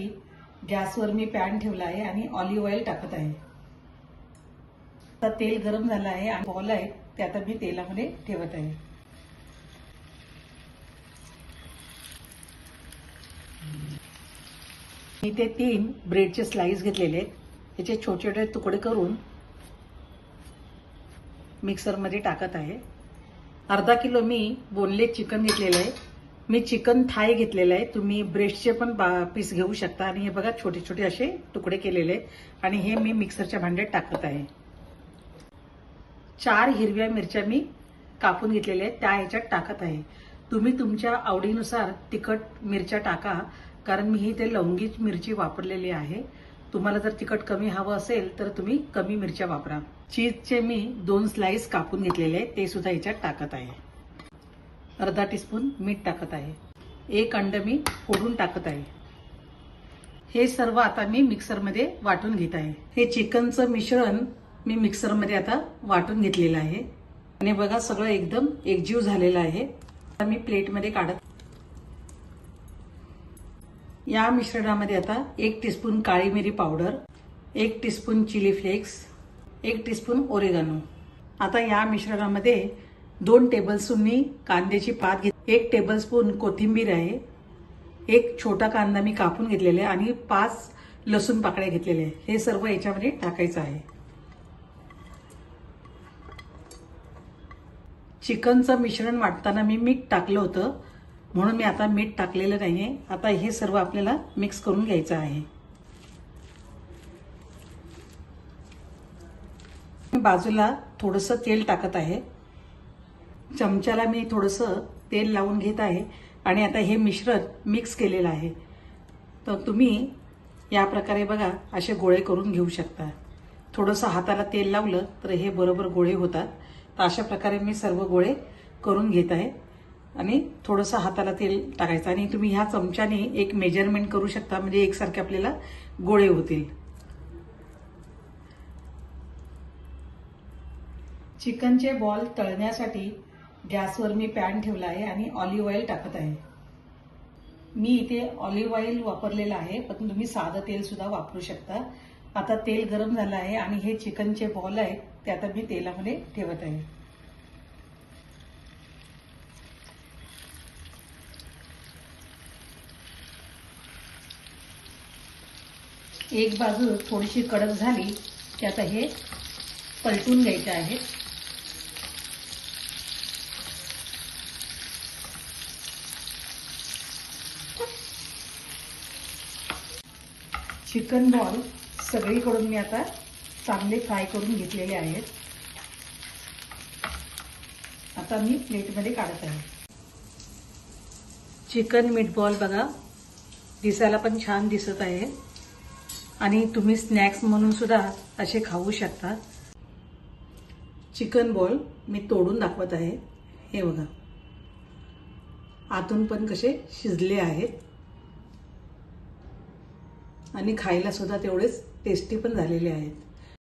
करण्यासाठी गॅसवर मी पॅन ठेवला आहे आणि ऑलिव्ह ऑइल टाकत आहे. आता तेल गरम झालं आहे आणि बॉल आहे ते आता मी तेलामध्ये ठेवत आहे. मी ते तीन ब्रेडचे स्लाइस घेतलेले आहेत. त्याचे छोटे छोटे तुकडे करून मिक्सरमध्ये टाकत आहे. अर्धा किलो मी बोनलेस चिकन घेतलेलं आहे. मी चिकन थाय घेतलेलं आहे. तुम्ही ब्रेस्टचे पण पीस घेऊ शकता. आणि हे बघा छोटे छोटे असे तुकडे केलेले आहेत. आणि हे मी मिक्सरच्या भांड्यात टाकत आहे. चार हिरव्या मिरच्या मी कापून घेतलेल्या आहेत. त्या ह्याच्यात टाकत आहे. तुम्ही तुमच्या आवडीनुसार तिखट मिरच्या टाका. कारण मी ही ते लवंगी मिरची वापरलेली आहे. तुम्हाला जर तिखट कमी हवं असेल तर तुम्ही कमी मिरच्या वापरा. चीजचे मी दोन स्लाइस कापून घेतलेले आहेत. ते सुद्धा ह्याच्यात टाकत आहे. अर्धा टीस्पून मीठ टाकत आहे. एक अंड मी फोडून टाकत आहे. हे सर्व आता मी मिक्सरमध्ये वाटून घेत आहे. हे चिकनचं मिश्रण मी मिक्सरमध्ये आता वाटून घेतलेलं आहे. आणि बघा सगळं एकदम एकजीव झालेलं आहे. आता मी प्लेटमध्ये काढत या मिश्रणामध्ये आता एक टीस्पून काळी मिरी पावडर एक टीस्पून चिली फ्लेक्स एक टीस्पून ओरेगानो. आता या मिश्रणामध्ये दोन टेबलस्पून मी कांद्याची पात घेत एक टेबलस्पून कोथिंबीर आहे एक छोटा कांदा मी कापून घेतलेला आहे आणि पाच लसूण पाकळ्या घेतलेल्या आहे. हे सर्व याच्यामध्ये टाकायचं आहे. चिकनचं मिश्रण वाटताना मी मीठ टाकलं होतं म्हणून मी आता मीठ टाकलेलं नाहीये. आता हे सर्व आपल्याला मिक्स करून घ्यायचं आहे. बाजूला थोडंसं तेल टाकत आहे. चमच्याला मी थोडंसं तेल लावून घेत आहे आणि आता हे मिश्रण मिक्स केलेलं आहे. तर तुम्ही या प्रकारे बघा असे गोळे करून घेऊ शकता. थोडंसं हाताला तेल लावलं तर हे बरोबर गोळे होतात. तर अशा प्रकारे मी सर्व गोळे करून घेत आहे. आणि थोडंसं हाताला तेल टाकायचं. आणि तुम्ही ह्या चमच्याने एक मेजरमेंट करू शकता म्हणजे एकसारखे आपल्याला गोळे होतील. चिकनचे बॉल तळण्यासाठी गॅसवर मी पॅन ठेवला आहे आणि ऑलिव्ह ऑइल टाकत आहे. मी इथे ऑलिव्ह ऑइल वापरलेलं आहे पण तुम्ही साधं तेल सुद्धा वापरू शकता. आता तेल गरम झालं आहे आणि हे चिकनचे बॉल आहेत ते आता मी तेलामध्ये ठेवत आहे. एक बाजू थोडीशी कडक झाली की आता हे पलटून घ्यायचे आहे चिकन बॉल सगळीकडून मी आता चांगले फ्राय करून घेतलेले आहेत. आता मी प्लेटमध्ये काढत आहे. चिकन मीटबॉल बघा दिसायला पण छान दिसत आहे. आणि तुम्ही स्नॅक्स म्हणून सुद्धा असे खाऊ शकता. चिकन बॉल मी तोडून दाखवत आहे. हे बघा. आतून पण कसे शिजले आहेत. आणि खायला सुद्धा तेवढेच टेस्टी पण झालेले आहेत.